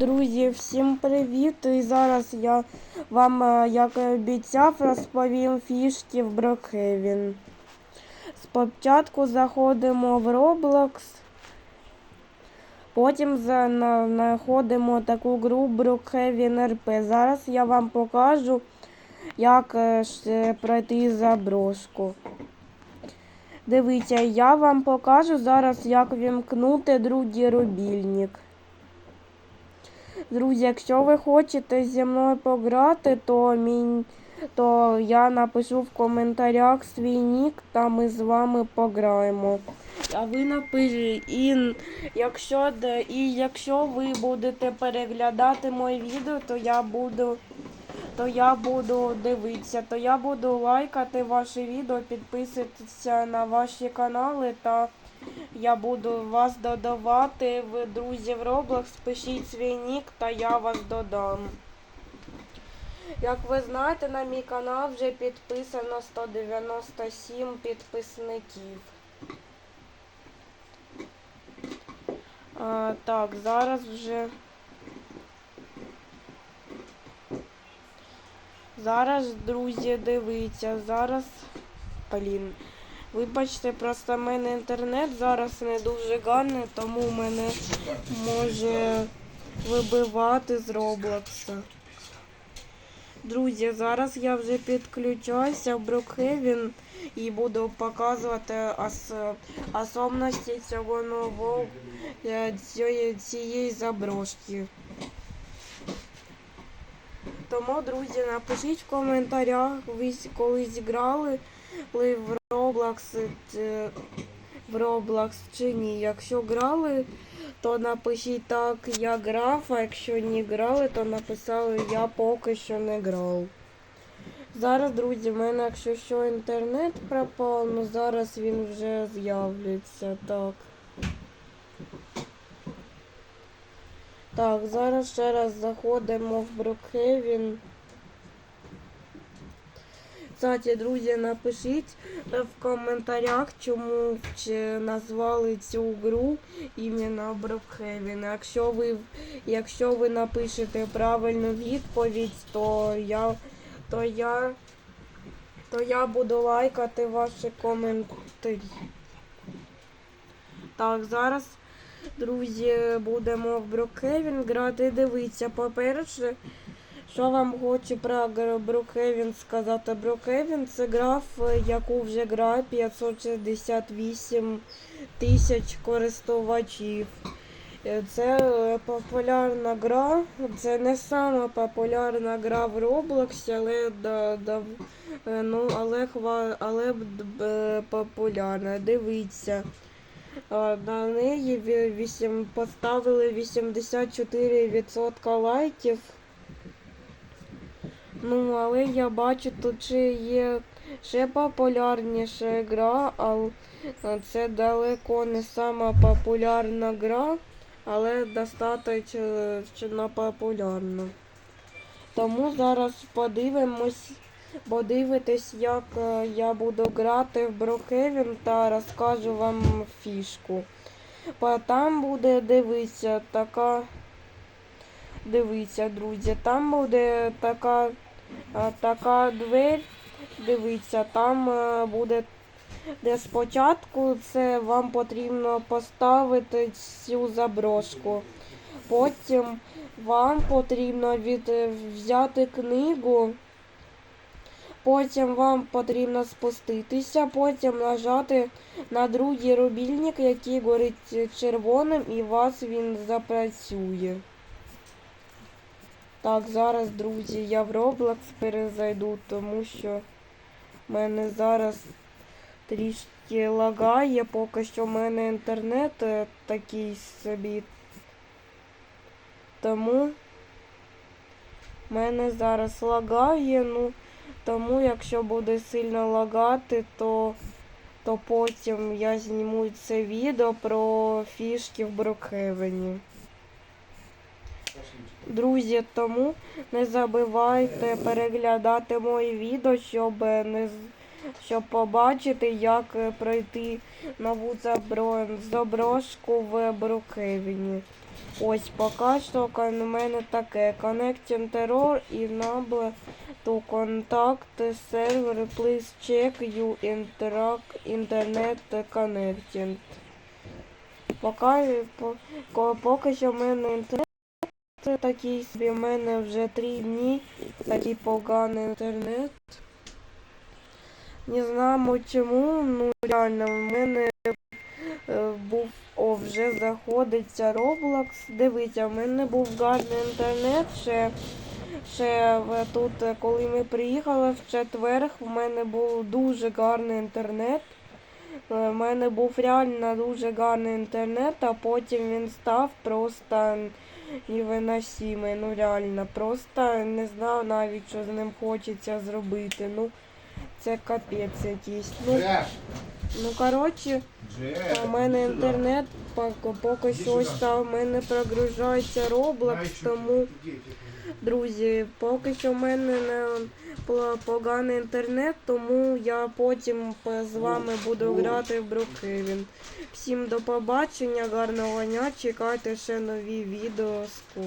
Друзі, всім привіт! І зараз я вам, е, як обіцяв, розповім фішки в Брокхевін. Спочатку заходимо в Roblox, потім знаходимо таку гру Brookhaven RP. Зараз я вам покажу, як е, ж пройти заброшку. Дивіться, я вам покажу зараз, як вімкнути другий рубільник. Друзі, якщо ви хочете зі мною пограти, то, мій, то я напишу в коментарях свій нік, та ми з вами пограємо. А ви напишіть, і якщо, і якщо ви будете переглядати моє відео, то я буду, то я буду дивитися, то я буду лайкати ваші відео, підписуватися на ваші канали та я буду вас додавати в друзі в Roblox. Пишіть свій нік та я вас додам. Як ви знаєте, на мій канал вже підписано 197 підписників. А, так, зараз вже. Зараз, друзі, дивіться, зараз. Блін. Вибачте, просто в мене інтернет зараз не дуже гарний, тому мене може вибивати з Роблокса. Друзі, зараз я вже підключаюся в Брукхевін і буду показувати ос особливості цього нового е, цієї, заброшки. Тому, друзі, напишіть в коментарях, ви колись грали ли в Roblox, е, в Roblox чи ні. Якщо грали, то напишіть так, я грав, а якщо не грали, то написали я поки що не грав. Зараз, друзі, в мене, якщо що, інтернет пропав, ну зараз він вже з'являється. Так. Так, зараз ще раз заходимо в Брукхевін. Кстати, друзі, напишіть е, в коментарях, чому назвали цю гру іменно Брукхевін. Якщо ви, якщо ви напишете правильну відповідь, то я, то я, то я буду лайкати ваші коментарі. Так, зараз, друзі, будемо в Брукхевін грати. Дивіться, по-перше, що вам хочу про Брукхевін сказати? Брукхевін це гра, в яку вже грає 568 тисяч користувачів. Е, Це е, популярна гра. Це не сама популярна гра в Роблоксі, але да, да, е, ну, але, але популярна. Дивіться. На неї ві- вісім, поставили 84% лайків. Ну, але я бачу, тут ще є ще популярніша гра, але це далеко не сама популярна гра, але достатньо популярна. Тому зараз подивимось, подивитись, як е, я буду грати в Брокевін та розкажу вам фішку. Там буде дивитися така. Дивіться, друзі, там буде така, така двері. Дивіться, там е, буде, де спочатку це вам потрібно поставити цю заброшку. Потім вам потрібно від, е, взяти книгу. Потім вам потрібно спуститися, потім нажати на другий рубільник, який горить червоним, і вас він запрацює. Так, зараз, друзі, я в Roblox перезайду, тому що в мене зараз трішки лагає, поки що в мене інтернет е, такий собі. Тому в мене зараз лагає, ну, тому якщо буде сильно лагати, то, то потім я зніму це відео про фішки в Брокхевені. Друзі, тому не забувайте переглядати мої відео, щоб не щоб побачити, як пройти нову забро... заброшку в Брукевіні. Ось поки що у мене таке. Connecting error enable to contact server. Please check you interact internet connecting. Поки, поки що в мене інтернет такий собі, в мене вже три дні такий поганий інтернет. Не знаємо чому, ну реально, в мене е, був о, вже заходиться Roblox. Дивіться, в мене був гарний інтернет ще. Ще тут, е, коли ми приїхали в четверг, в мене був дуже гарний інтернет. Е, В мене був реально дуже гарний інтернет, а потім він став просто невиносимий. Ну реально, просто не знав навіть, що з ним хочеться зробити. Ну, це капець якийсь. Ну, ну коротше, у мене інтернет поки, поки Іди що ось сюди. там, в мене прогружається Roblox, тому, друзі, поки що в мене не поганий інтернет, тому я потім з вами буду грати в Брукхевен. Всім до побачення, гарного дня, чекайте ще нові відео скоро.